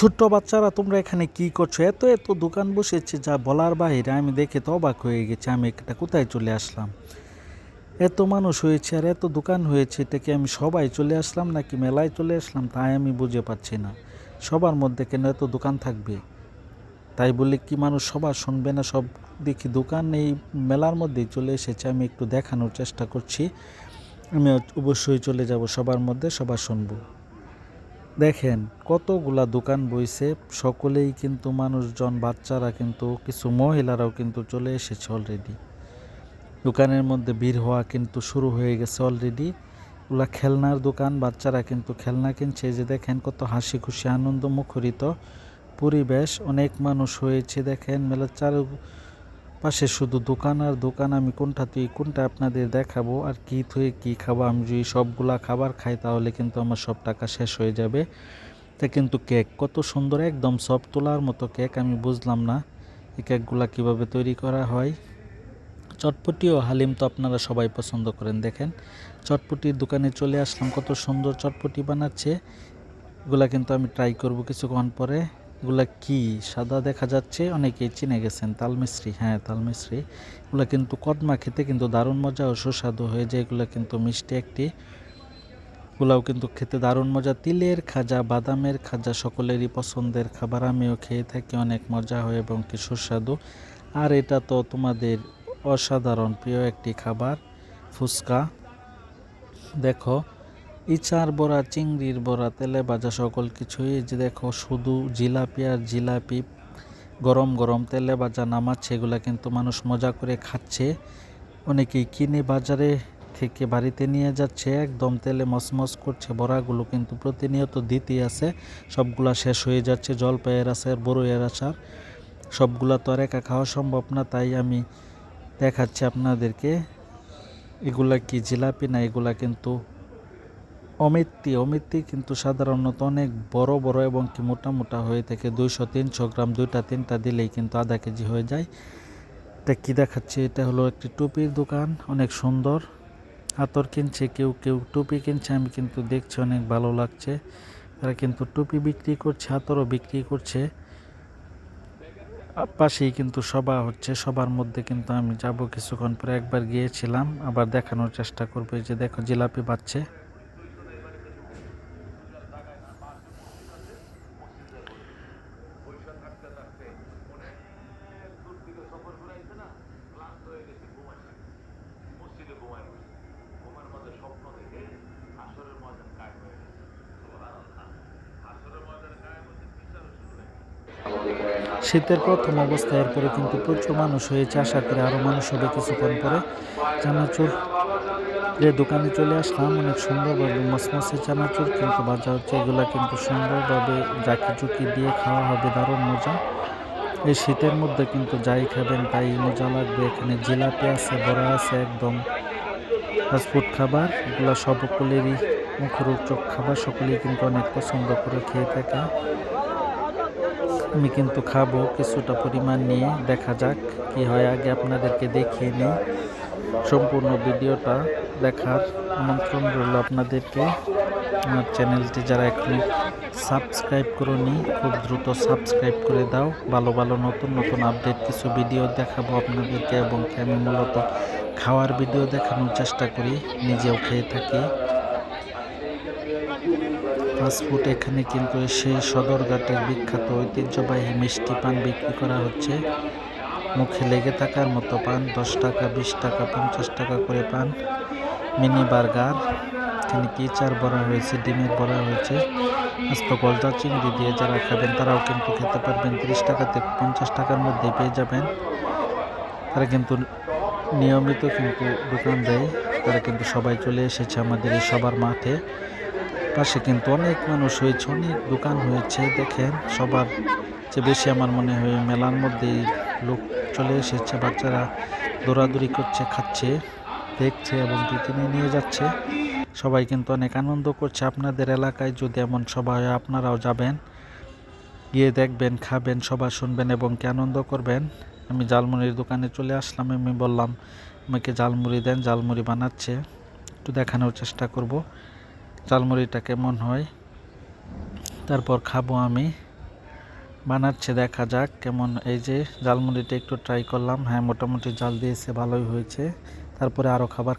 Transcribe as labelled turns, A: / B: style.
A: ছোট্ট বাচ্চারা, তোমরা এখানে কি করছ? এত এত দোকান বসেছে, যা বলার বাইরে আমি দেখে তো অবাক হয়ে গেছি, আমি এটা কোথায় চলে আসলাম? এত মানুষ হয়েছে আর এত দোকান হয়েছে, এটা কি আমি সবাই চলে আসলাম নাকি মেলায় চলে আসলাম? তাই আমি বুঝে পাচ্ছি না। সবার মধ্যে কেন এত দোকান থাকবে? তাই বলে কি মানুষ সবার শুনবে না? সব দেখি দোকান এই মেলার মধ্যেই চলে এসেছে। আমি একটু দেখানোর চেষ্টা করছি। আমি অবশ্যই চলে যাব, সবার মধ্যে সবার শুনব। দেখেন, কতগুলা দোকান বইছে, সকলেই কিন্তু মানুষজন, বাচ্চারা কিন্তু, কিছু মহিলারাও কিন্তু চলে এসেছে অলরেডি দোকানের মধ্যে ভিড় হওয়া কিন্তু শুরু হয়ে গেছে অলরেডি ওগুলা খেলনার দোকান, বাচ্চারা কিন্তু খেলনা কিনছে যে দেখেন কত হাসি খুশি, আনন্দ মুখরিত পরিবেশ, অনেক মানুষ হয়েছে, দেখেন, মেলার চারু পাশে শুধু দোকান আর দোকান, আমি কোনটা তুই, কোনটা আপনাদের দেখাবো? আর কি থুয়ে কি খাব? আমি যদি সবগুলা খাবার খাই, তাহলে কিন্তু আমার সব টাকা শেষ হয়ে যাবে। তা কিন্তু কেক, কত সুন্দর, একদম সব তোলার মতো কেক, আমি বুঝলাম না এই কেকগুলা কীভাবে তৈরি করা হয়। চটপটি ও হালিম তো আপনারা সবাই পছন্দ করেন, দেখেন। চটপটির দোকানে চলে আসলাম, কত সুন্দর চটপটি বানাচ্ছে। এগুলা কিন্তু আমি ট্রাই করব কিছুক্ষণ পরে। এগুলা কি? সাদা দেখা যাচ্ছে, অনেকেই চিনে গেছেন তালমিশ্রি হ্যাঁ তালমিশ্রি এগুলা কিন্তু কদমা খেতে কিন্তু দারুণ মজা ও সুস্বাদু হয়ে যায়। এগুলা কিন্তু মিষ্টি একটি। এগুলাও কিন্তু খেতে দারুণ মজা। তিলের খাজা, বাদামের খাজা সকলেরই পছন্দের খাবার। আমিও খেয়ে থাকি, অনেক মজা হয় এবং কি সুস্বাদু। আর এটা তো তোমাদের অসাধারণ প্রিয় একটি খাবার, ফুচকা। দেখো ইচার বড়া, চিংড়ির বড়া, তেলে ভাজা সকল কিছুই যে দেখো শুধু জিলাপি আর জিলাপি, গরম গরম তেলে ভাজা নামাচ্ছে, এগুলা কিন্তু মানুষ মজা করে খাচ্ছে। অনেকেই কিনে বাজারে থেকে বাড়িতে নিয়ে যাচ্ছে, একদম তেলে মসমস করছে, বড়াগুলো কিন্তু প্রতিনিয়ত দিতেই আছে, সবগুলা শেষ হয়ে যাচ্ছে, জলপাইয়ের আচার, বড়ইয়ের আচার, সবগুলা তো আর একা খাওয়া সম্ভব না, তাই আমি দেখাচ্ছি আপনাদেরকে। এগুলা কি জিলাপি না, এগুলা কিন্তু অমিত্তি অমিত্তি কিন্তু সাধারণত অনেক বড় বড় এবং কি মোটা মোটা হয়ে থাকে। দুইশো, তিনশো গ্রাম দুইটা, তিনটা দিলেই কিন্তু আধা কেজি হয়ে যায়। এটা কী দেখাচ্ছে? এটা হলো একটি টুপির দোকান, অনেক সুন্দর। আতর কিনছে কেউ কেউ টুপি কিনছে, আমি কিন্তু দেখছি অনেক ভালো লাগছে। তারা কিন্তু টুপি বিক্রি করছে, আতরও বিক্রি করছে। পাশেই কিন্তু সভা হচ্ছে সবার মধ্যে কিন্তু আমি যাব কিছুক্ষণ পরে। একবার গিয়েছিলাম, আবার দেখানোর চেষ্টা করব। যে দেখো, জিলাপি বাচ্ছে শীতের প্রথম অবস্থায় এরপরে কিন্তু প্রচুর মানুষ হয়েছে আশা করি আরও মানুষ হবে কিছুক্ষণ পরে। চানাচুর যে দোকানে চলে আসলাম, অনেক সুন্দরভাবে মসমসে চানাচুর, কিন্তু বাজা হচ্ছে এগুলা কিন্তু সুন্দরভাবে জাকি চুকি দিয়ে খাওয়া হবে দারুণ মজা। এই শীতের মধ্যে কিন্তু যাই খাবেন তাই মজা লাগবে। এখানে জিলাপি আছে, বড়া আছে একদম। ফাস্টফুড খাবার, এগুলো সকলেরই মুখরোচক খাবার, সকলেই কিন্তু অনেক পছন্দ করে খেয়ে থাকে আমি কিন্তু খাব কিছুটা পরিমাণ নিয়ে। দেখা যাক কি হয়। আগে আপনাদেরকে দেখিয়ে নিই। সম্পূর্ণ ভিডিওটা দেখার আমন্ত্রণ রইল আপনাদেরকে। আমার চ্যানেলটি যারা এখন সাবস্ক্রাইব করনি, খুব দ্রুত সাবস্ক্রাইব করে দাও। ভালো ভালো, নতুন নতুন আপডেট কিছু ভিডিও দেখাবো আপনাদেরকে এবং আমি মূলত খাওয়ার ভিডিও দেখানোর চেষ্টা করি, নিজেও খেয়ে থাকি। ফাস্টফুড এখানে কিন্তু সেই সদরঘাটের বিখ্যাত ঐতিহ্যবাহী মিষ্টি পান বিক্রি করা হচ্ছে। মুখে লেগে থাকার মতো পান, দশ টাকা, বিশ টাকা, পঞ্চাশ টাকা করে পান। মিনি বার্গার এখানে কি চার বড়া হয়েছে ডিমের বড়া হয়েছে আস্ত গলদা চিংড়ি দিয়ে যারা খাবেন তারাও কিন্তু খেতে পারবেন। তিরিশ টাকা থেকে পঞ্চাশ টাকার মধ্যে পেয়ে যাবেন। তারা কিন্তু নিয়মিত কিন্তু দোকান দেয়। তারা কিন্তু সবাই চলে এসেছে আমাদের এই সবার মাঠে। পাশে কিন্তু অনেক মানুষ হয়েছে অনেক দোকান হয়েছে, দেখেন। সবার চেয়ে বেশি আমার মনে হয় মেলার মধ্যেই লোক চলে এসেছে, বাচ্চারা দৌড়াদৌড়ি করছে, খাচ্ছে, দেখছে এবং কিনে নিয়ে যাচ্ছে। সবাই কিন্তু অনেক আনন্দ করছে। আপনাদের এলাকায় যদি এমন সবাই হয়, আপনারাও যাবেন, গিয়ে দেখবেন, খাবেন, সবাই শুনবেন এবং কি আনন্দ করবেন। আমি জালমুড়ির দোকানে চলে আসলাম, আমি বললাম, আমাকে জালমুড়ি দেন জালমুড়ি বানাচ্ছে, একটু দেখানোর চেষ্টা করব। জালমুড়িটা কেমন হয়? তারপর খাব আমি। বানাচ্ছে, দেখা যাক কেমন। এই যে জালমুড়িটা একটু ট্রাই করলাম। হ্যাঁ মোটামুটি জাল দিয়েছে, ভালোই হয়েছে। তারপরে আরও খাবার